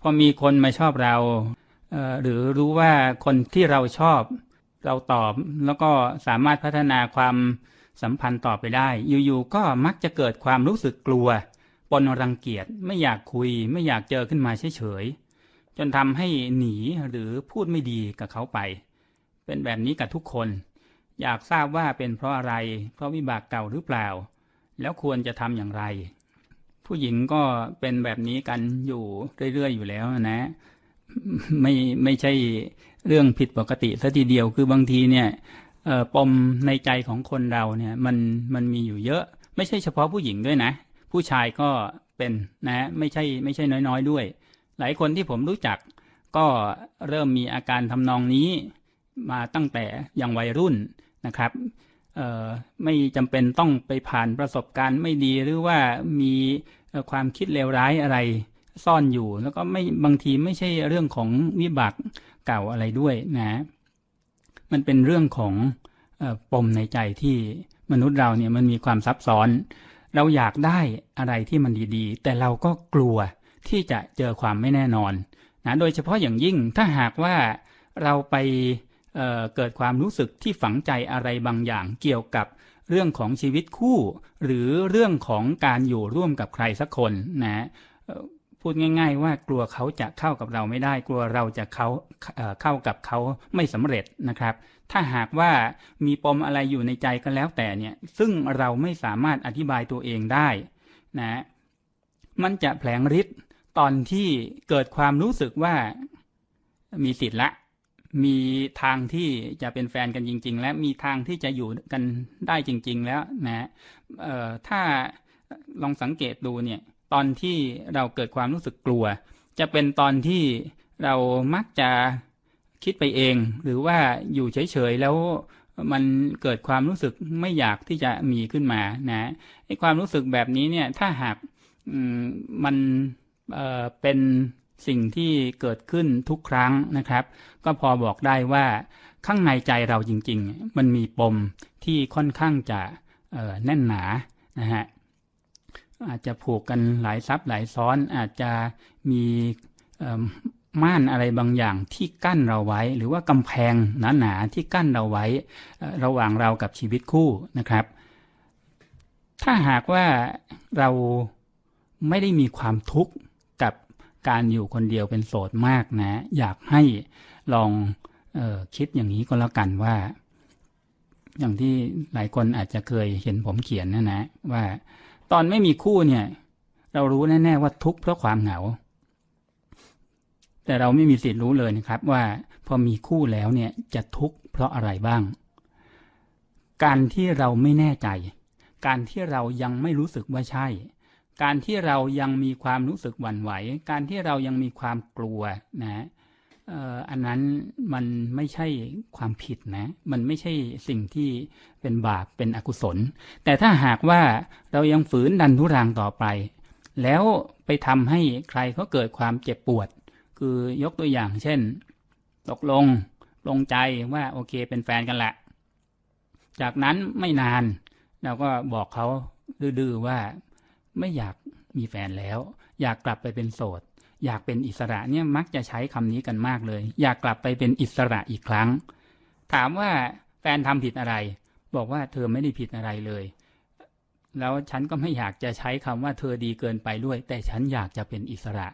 พอมีคนมาชอบเราหรือรู้ว่าคนที่เราชอบเราตอบ แล้วก็สามารถพัฒนาความสัมพันธ์ต่อไปได้ อยู่ๆก็มักจะเกิดความรู้สึกกลัว ปนรังเกียจไม่อยากคุย ไม่อยากเจอขึ้นมาเฉยๆจนทำให้หนีหรือพูดไม่ดีกับเขาไป เป็นแบบนี้กับทุกคน อยากทราบว่าเป็นเพราะอะไร เพราะวิบากเก่าหรือเปล่า แล้วควรจะทำอย่างไร ผู้หญิงก็เป็นแบบนี้กันอยู่เรื่อยๆอยู่แล้วนะ ไม่ไม่ใช่เรื่องผิดปกติซะทีเดียวคือบางทีเนี่ยปมในใจของคนเราเนี่ยมันมันมีอยู่เยอะ ไม่ใช่เฉพาะผู้หญิงด้วยนะ ผู้ชายก็เป็นนะไม่ใช่ไม่ใช่น้อยๆด้วย หลายคนที่ผมรู้จักก็เริ่มมีอาการทำนองนี้มาตั้งแต่ยังวัยรุ่นนะครับไม่จำเป็นต้องไปผ่านประสบการณ์ไม่ดีหรือว่ามี ความคิดเลวร้ายอะไรซ่อนอยู่ แล้วก็ไม่บางทีไม่ใช่เรื่องของวิบากเก่าอะไรด้วยนะ มันเป็นเรื่องของปมในใจที่มนุษย์เราเนี่ยมันมีความซับซ้อน เราอยากได้อะไรที่มันดีๆ แต่เราก็กลัวที่จะเจอความไม่แน่นอนนะโดยเฉพาะอย่างยิ่งถ้าหากว่าเราไปเเกิดความรู้สึกที่ฝังใจอะไรบางอย่างเกี่ยวกับ เรื่องของชีวิตคู่ หรือเรื่องของการอยู่ร่วมกับใครสักคนนะพูดง่าย ๆ ว่ากลัวเขาจะเข้ากับเราไม่ได้ กลัวเราจะเขาเข้ากับเขาไม่สำเร็จนะครับ ถ้าหากว่ามีปมอะไรอยู่ในใจก็แล้วแต่เนี่ยซึ่งเราไม่สามารถอธิบายตัวเองได้นะมันจะแผลงฤทธิ์ตอนที่เกิดความรู้สึกว่ามีสิทธิ์ละ มีทางที่จะเป็นแฟนกันจริง ๆ และมีทางที่จะอยู่กันได้จริง ๆ แล้วนะถ้าลองสังเกตดูเนี่ย ตอนที่เราเกิดความรู้สึกกลัว จะเป็นตอนที่เรามักจะคิดไปเอง หรือว่าอยู่เฉยๆแล้วมันเกิดความรู้สึกไม่อยากที่จะมีขึ้นมานะไอ้ความรู้สึกแบบนี้เนี่ยถ้าหากมันเเป็น สิ่งที่เกิดขึ้นทุกครั้งนะครับ ก็พอบอกได้ว่าข้างในใจเราจริงๆ มันมีปมที่ค่อนข้างจะแน่นหนานะฮะอาจจะผูกกันหลายซับหลายซ้อนอาจจะมีม่านอะไรบางอย่างที่กั้นเราไว้ หรือว่ากำแพงหนาๆที่กั้นเราไว้ระหว่างเรากับชีวิตคู่นะครับ ถ้าหากว่าเราไม่ได้มีความทุกข์ การอยู่คนเดียวเป็นโสดมากนะ อยากให้ลองออคิดอย่างนี้ก็แล้วกันว่า อย่างที่หลายคนอาจจะเคยเห็นผมเขียนนะนะ ว่าตอนไม่มีคู่เนี่ย เรารู้แน่ๆว่าทุกข์เพราะความเหงา แต่เราไม่มีสิทธิ์รู้เลยนะครับ ว่าพอมีคู่แล้วเนี่ยจะทุกข์เพราะอะไรบ้าง การที่เราไม่แน่ใจ การที่เรายังไม่รู้สึกว่าใช่ การที่เรายังมีความรู้สึกหวั่นไหว การที่เรายังมีความกลัวนะอันนั้นมันไม่ใช่ความผิดนะ มันไม่ใช่สิ่งที่เป็นบาปเป็นอกุศล แต่ถ้าหากว่าเรายังฝืนดันทุรังต่อไป แล้วไปทำให้ใครเขาเกิดความเจ็บปวด คือยกตัวอย่างเช่น ตกลงลงใจว่าโอเคเป็นแฟนกันแหละจากนั้นไม่นาน เราก็บอกเขาดื้อว่า ไม่อยากมีแฟนแล้ว อยากกลับไปเป็นโสด อยากเป็นอิสระเนี่ยมักจะใช้คำนี้กันมากเลย อยากกลับไปเป็นอิสระอีกครั้ง ถามว่าแฟนทำผิดอะไร บอกว่าเธอไม่ได้ผิดอะไรเลย แล้วฉันก็ไม่อยากจะใช้คำว่าเธอดีเกินไปด้วย แต่ฉันอยากจะเป็นอิสระ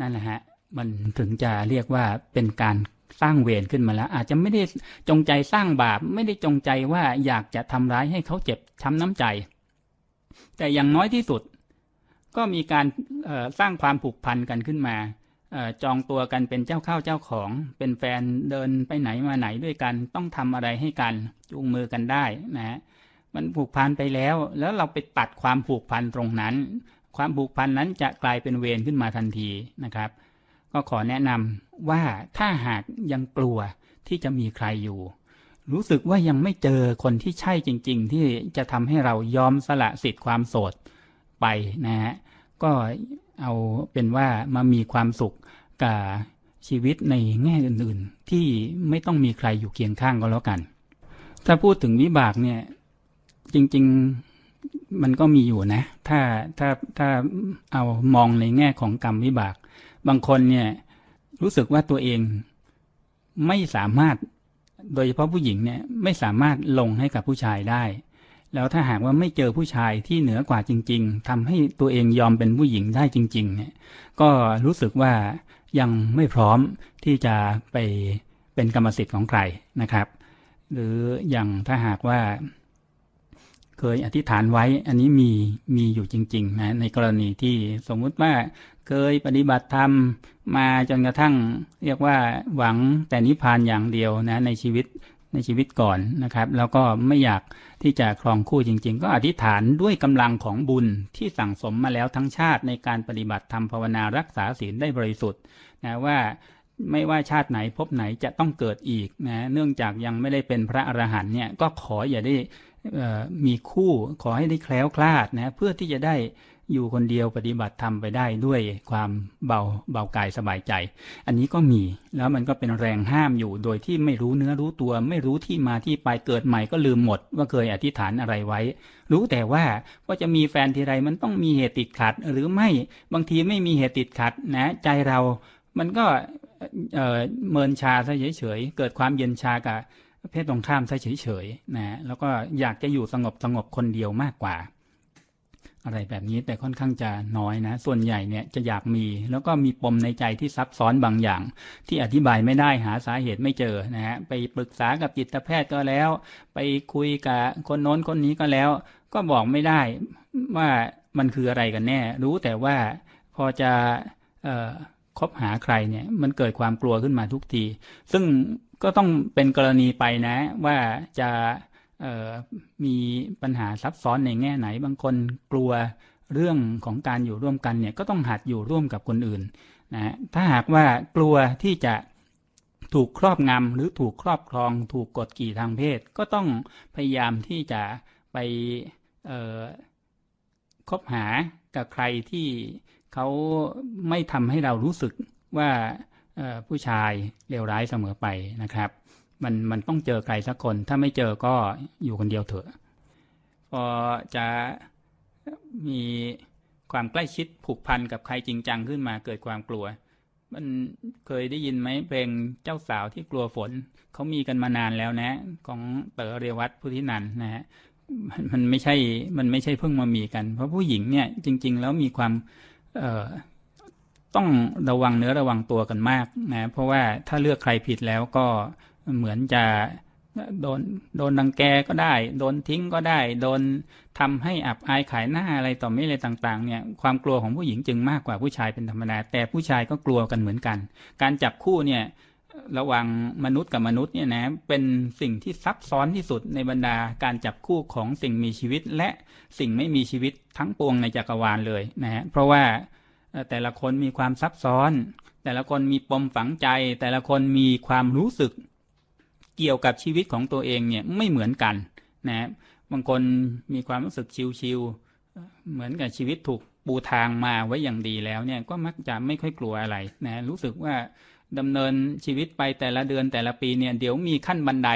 นั่นแหละฮะ มันถึงจะเรียกว่าเป็นการสร้างเวรขึ้นมาแล้ว อาจจะไม่ได้จงใจสร้างบาป ไม่ได้จงใจว่าอยากจะทำร้ายให้เขาเจ็บช้ำน้ำใจ แต่อย่างน้อยที่สุด ก็มีการสร้างความผูกพันกันขึ้นมาออจองตัวกันเป็นเจ้าข้าวเจ้าของ เป็นแฟนเดินไปไหนมาไหนด้วยกัน ต้องทำอะไรให้กันจูงมือกันได้นะฮะมันผูกพันไปแล้ว แล้วเราไปตัดความผูกพันตรงนั้น ความผูกพันนั้นจะกลายเป็นเวรขึ้นมาทันทีนะครับ ก็ขอแนะนำว่าถ้าหากยังกลัวที่จะมีใครอยู่ รู้สึกว่ายังไม่เจอคนที่ใช่จริง ๆ ที่จะทำให้เรายอมสละสิทธิ์ความโสดไปนะฮะก็เอาเป็นว่ามามีความสุขกับชีวิตในแง่อื่นๆ ที่ไม่ต้องมีใครอยู่เคียงข้างก็แล้วกัน ถ้าพูดถึงวิบากเนี่ยจริง ๆมันก็มีอยู่นะ ถ้าถ้าถ้าเอามองในแง่ของกรรมวิบาก บางคนเนี่ยรู้สึกว่าตัวเองไม่สามารถ โดยเฉพาะผู้หญิงเนี่ยไม่สามารถลงให้กับผู้ชายได้ แล้วถ้าหากว่าไม่เจอผู้ชายที่เหนือกว่าจริง ๆทำให้ตัวเองยอมเป็นผู้หญิงได้จริงๆเนี่ยก็รู้สึกว่ายังไม่พร้อมที่จะไปเป็นกรรมสิทธิ์ของใครนะครับ หรืออย่างถ้าหากว่า เคยอธิษฐานไว้อันนี้มีมีอยู่จริง ๆ นะในกรณีที่สมมุติว่า เคยปฏิบัติธรรมมาจนกระทั่ง เรียกว่าหวังแต่นิพพานอย่างเดียวนะในชีวิตในชีวิตก่อนนะครับ แล้วก็ไม่อยากที่จะครองคู่จริง ๆ ก็อธิษฐานด้วยกำลังของบุญที่สั่งสมมาแล้วทั้งชาติในการปฏิบัติธรรมภาวนารักษาศีลได้บริสุทธิ์นะว่าไม่ว่าชาติไหนพบไหนจะต้องเกิดอีกนะเนื่องจากยังไม่ได้เป็นพระอรหันต์เนี่ยก็ขออย่าได้มีคู่ขอให้ได้แคล้วคลาดนะเพื่อที่จะได้อยู่คนเดียวปฏิบัติธรรมไปได้ด้วยความเบาเบากายสบายใจ อันนี้ก็มีแล้วมันก็เป็นแรงห้ามอยู่โดยที่ไม่รู้เนื้อรู้ตัว ไม่รู้ที่มาที่ไปเกิดใหม่ก็ลืมหมด ว่าเคยอธิษฐานอะไรไว้ รู้แต่ว่าก็จะมีแฟนทีไรมันต้องมีเหตุติดขัด หรือไม่บางทีไม่มีเหตุติดขัดนะใจเรา มันก็เเมินชาซะเฉยๆเกิดความเย็นชากับเพศตรงข้ามซะเฉยๆนะแล้วก็อยากจะอยู่สงบสงบคนเดียวมากกว่า อะไรแบบนี้แต่ค่อนข้างจะน้อยนะ ส่วนใหญ่เนี่ยจะอยากมี แล้วก็มีปมในใจที่ซับซ้อนบางอย่าง ที่อธิบายไม่ได้หาสาเหตุไม่เจอนะฮะไปปรึกษากับจิตแพทย์ก็แล้ว ไปคุยกับคนโน้นคนนี้ก็แล้ว ก็บอกไม่ได้ว่ามันคืออะไรกันแน่ รู้แต่ว่าพอจะคบหาใครเนี่ยมันเกิดความกลัวขึ้นมาทุกที ซึ่งก็ต้องเป็นกรณีไปนะว่าจะ มีปัญหาซับซ้อนในแง่ไหน บางคนกลัวเรื่องของการอยู่ร่วมกันเนี่ยก็ต้องหัดอยู่ร่วมกับคนอื่นนะถ้าหากว่ากลัวที่จะถูกครอบงำหรือถูกครอบครอง ถูกกดขี่ทางเพศ ก็ต้องพยายามที่จะไปคบหากับใครที่เขาไม่ทำให้เรารู้สึกว่าผู้ชายเลวร้ายเสมอไปนะครับ มันมันต้องเจอใครสักคน ถ้าไม่เจอก็อยู่คนเดียวเถอะ พอจะมีความใกล้ชิดผูกพันกับใครจริงจังขึ้นมาเกิดความกลัว มันเคยได้ยินไหมเพลงเจ้าสาวที่กลัวฝน เขามีกันมานานแล้วนะ ของเต๋อเรวัตพุทธินันนะฮะมันไม่ใช่ มันไม่ใช่เพิ่งมามีกัน เพราะผู้หญิงเนี่ยจริง ๆ แล้วมีความเอ่อต้องระวังเนื้อระวังตัวกันมากนะ เพราะว่าถ้าเลือกใครผิดแล้วก็ เหมือนจะโดนโดนดังแกก็ได้ โดนทิ้งก็ได้ โดนทำให้อับอายขายหน้าอะไรต่อไม่อะไรต่างๆเนี่ยความกลัวของผู้หญิงจึงมากกว่าผู้ชายเป็นธรรมดาแต่ผู้ชายก็กลัวกันเหมือนกัน การจับคู่เนี่ยระหว่างมนุษย์กับมนุษย์เนี่ยนะเป็นสิ่งที่ซับซ้อนที่สุดในบรรดาการจับคู่ของสิ่งมีชีวิต และสิ่งไม่มีชีวิตทั้งปวงในจักรวาลเลยนะฮะเพราะว่าแต่ละคนมีความซับซ้อน แต่ละคนมีปมฝังใจ แต่ละคนมีความรู้สึก เกี่ยวกับชีวิตของตัวเองเนี่ยไม่เหมือนกันนะบางคนมีความรู้สึกชิวๆเหมือนกับชีวิตถูกปูทางมาไว้อย่างดีแล้วเนี่ยก็มักจะไม่ค่อยกลัวอะไรนะรู้สึกว่าดำเนินชีวิตไปแต่ละเดือนแต่ละปีเนี่ยเดี๋ยวมีขั้นบันได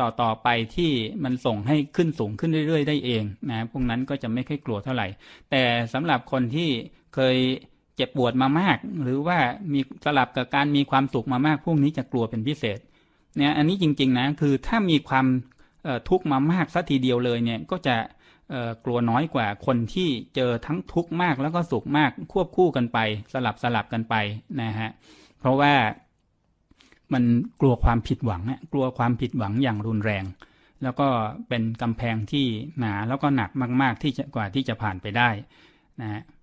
ต่อต่อไปที่มันส่งให้ขึ้นสูงขึ้นเรื่อยๆ ได้เองนะพวกนั้นก็จะไม่ค่อยกลัวเท่าไหร่ แต่สำหรับคนที่เคยเจ็บปวดมามาก หรือว่ามีสลับกับการมีความสุขมามากพวกนี้จะกลัวเป็นพิเศษ เนี่ยอันนี้จริงๆนะคือถ้ามีความทุกข์มามากสัทีเดียวเลยเนี่ยก็จะกลัวน้อยกว่าคนที่เจอทั้งทุกข์มากแล้วก็สุขมากควบคู่กันไป สลับสลับกันไปนะฮะเพราะว่ามันกลัวความผิดหวังกลัวความผิดหวังอย่างรุนแรง แล้วก็เป็นกำแพงที่หนาแล้วก็หนักมาก ๆ ที่จะกว่าที่จะผ่านไปได้นะฮะ